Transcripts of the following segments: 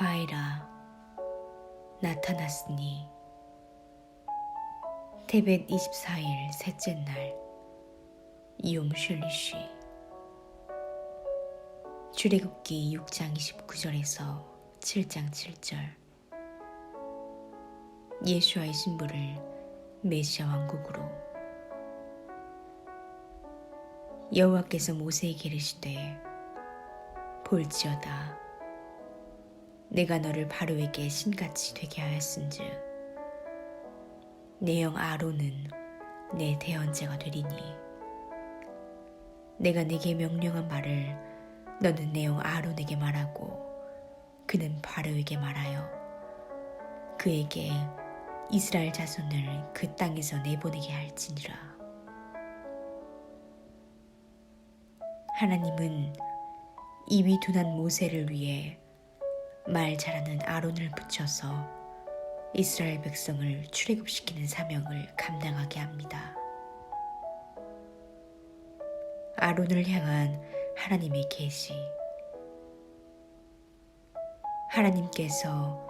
바이라 나타났으니 테벳 24일 셋째 날 이용 슐리쉬. 출애굽기 6장 29절에서 7장 7절. 예수와의 신부를 메시아 왕국으로 여호와께서 모세에게 이르시되 볼지어다 내가 너를 바로에게 신같이 되게 하였은즉 내 영 아론은 내 대언자가 되리니 내가 네게 명령한 말을 너는 내 영 아론에게 말하고 그는 바로에게 말하여 그에게 이스라엘 자손을 그 땅에서 내보내게 할지니라. 하나님은 이위 둔한 모세를 위해 말 잘하는 아론을 붙여서 이스라엘 백성을 출애굽시키는 사명을 감당하게 합니다. 아론을 향한 하나님의 계시 하나님께서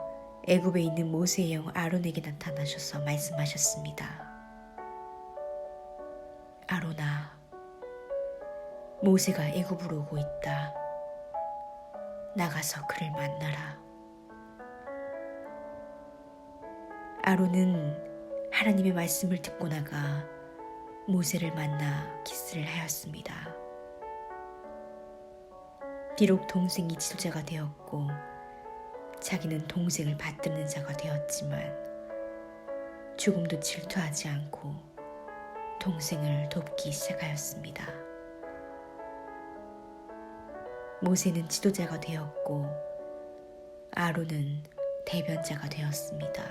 애굽에 있는 모세의 영 아론에게 나타나셔서 말씀하셨습니다. 아론아, 모세가 애굽으로 오고 있다. 나가서 그를 만나라. 아론은 하나님의 말씀을 듣고 나가 모세를 만나 키스를 하였습니다. 비록 동생이 지도자가 되었고 자기는 동생을 받드는 자가 되었지만 조금도 질투하지 않고 동생을 돕기 시작하였습니다. 모세는 지도자가 되었고 아론은 대변자가 되었습니다.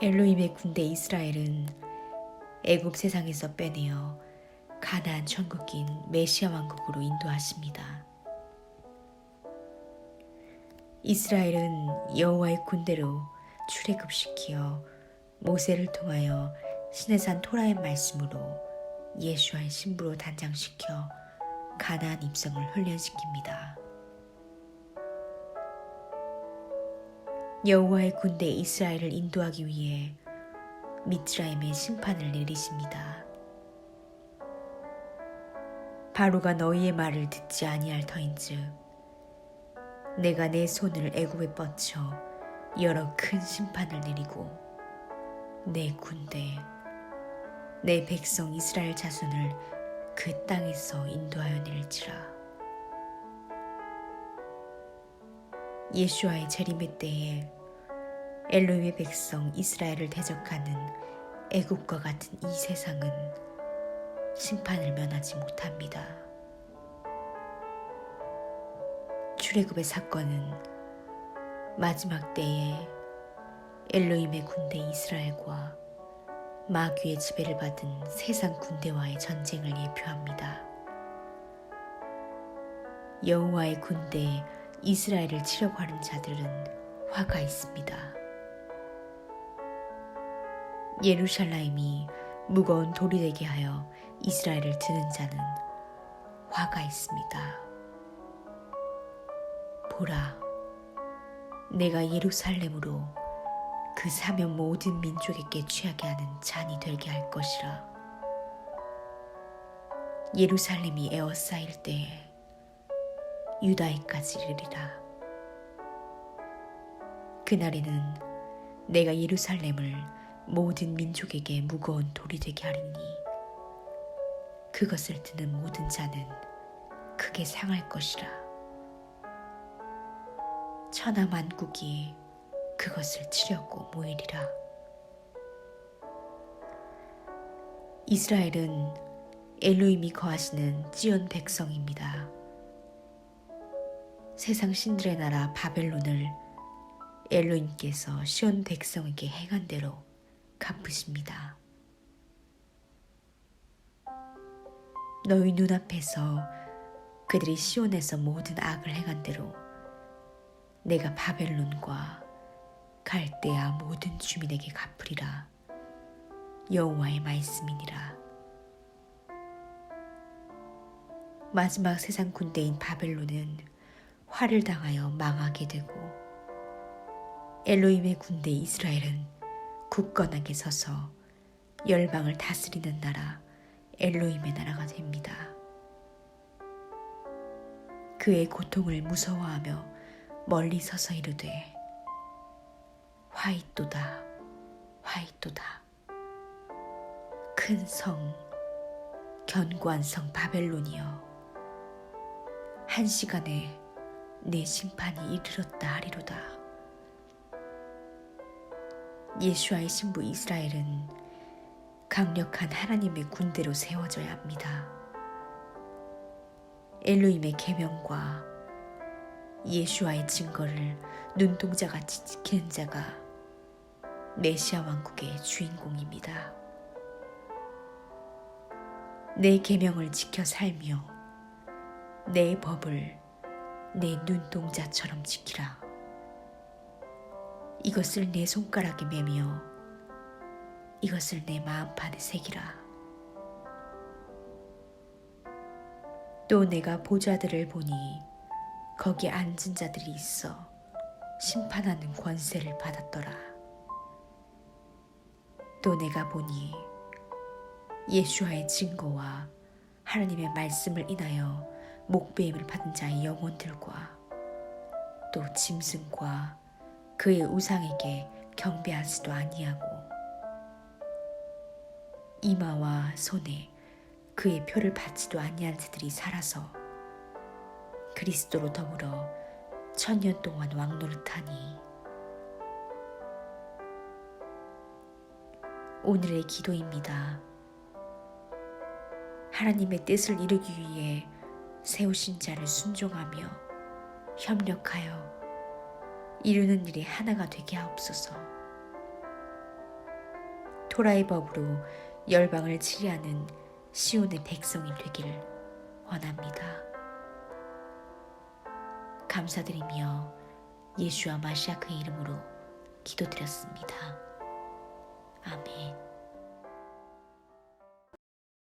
엘로임의 군대 이스라엘은 애굽 세상에서 빼내어 가나안 천국인 메시아 왕국으로 인도하십니다. 이스라엘은 여호와의 군대로 출애굽시키어 모세를 통하여 시내산 토라의 말씀으로 예수와의 신부로 단장시켜 가나안 입성을 훈련시킵니다. 여호와의 군대 이스라엘을 인도하기 위해 미츠라임의 심판을 내리십니다. 바로가 너희의 말을 듣지 아니할 터인즉 내가 내 손을 애굽에 뻗쳐 여러 큰 심판을 내리고 내 군대 내 백성 이스라엘 자손을 그 땅에서 인도하여 낼지라 예수와의 재림의 때에 엘로임의 백성 이스라엘을 대적하는 애국과 같은 이 세상은 심판을 면하지 못합니다. 출애굽의 사건은 마지막 때에 엘로임의 군대 이스라엘과 마귀의 지배를 받은 세상 군대와의 전쟁을 예표합니다. 여호와의 군대 이스라엘을 치려고 하는 자들은 화가 있습니다. 예루살렘이 무거운 돌이 되게 하여 이스라엘을 드는 자는 화가 있습니다. 보라, 내가 예루살렘으로 그 사면 모든 민족에게 취하게 하는 잔이 되게 할 것이라. 예루살렘이 에워싸일 때에 유다에까지 이르리라. 그날에는 내가 예루살렘을 모든 민족에게 무거운 돌이 되게 하리니 그것을 드는 모든 자는 크게 상할 것이라 천하 만국이 그것을 치려고 모이리라 이스라엘은 엘로임이 거하시는 지온 백성입니다. 세상 신들의 나라 바벨론을 엘로임께서 시온 백성에게 행한 대로 갚으십니다. 너희 눈앞에서 그들이 시온에서 모든 악을 행한 대로 내가 바벨론과 갈대아 모든 주민에게 갚으리라 여호와의 말씀이니라. 마지막 세상 군대인 바벨론은 화를 당하여 망하게 되고 엘로임의 군대 이스라엘은 굳건하게 서서 열방을 다스리는 나라 엘로임의 나라가 됩니다. 그의 고통을 무서워하며 멀리 서서 이르되 화이또다 화이또다 큰 성 견고한 성 바벨론이여 한 시간에 내 심판이 이르렀다 하리로다 예수와의 신부 이스라엘은 강력한 하나님의 군대로 세워져야 합니다. 엘로임의 계명과 예수와의 증거를 눈동자같이 지키는 자가 메시아 왕국의 주인공입니다. 내 계명을 지켜 살며 내 법을 내 눈동자처럼 지키라. 이것을 내 손가락에 매며 이것을 내 마음판에 새기라. 또 내가 보좌들을 보니 거기 앉은 자들이 있어 심판하는 권세를 받았더라. 또 내가 보니 예수와의 증거와 하나님의 말씀을 인하여 목배임을 받은 자의 영혼들과 또 짐승과 그의 우상에게 경배하지도 아니하고 이마와 손에 그의 표를 받지도 아니한 자들이 살아서 그리스도로 더불어 천년 동안 왕노릇하니 오늘의 기도입니다. 하나님의 뜻을 이루기 위해 세우신 자를 순종하며 협력하여 이루는 일이 하나가 되게 하옵소서. 토라의 법으로 열방을 치리하는 시온의 백성이 되길 원합니다. 감사드리며 예수와 마시아 그의 이름으로 기도드렸습니다. 아멘.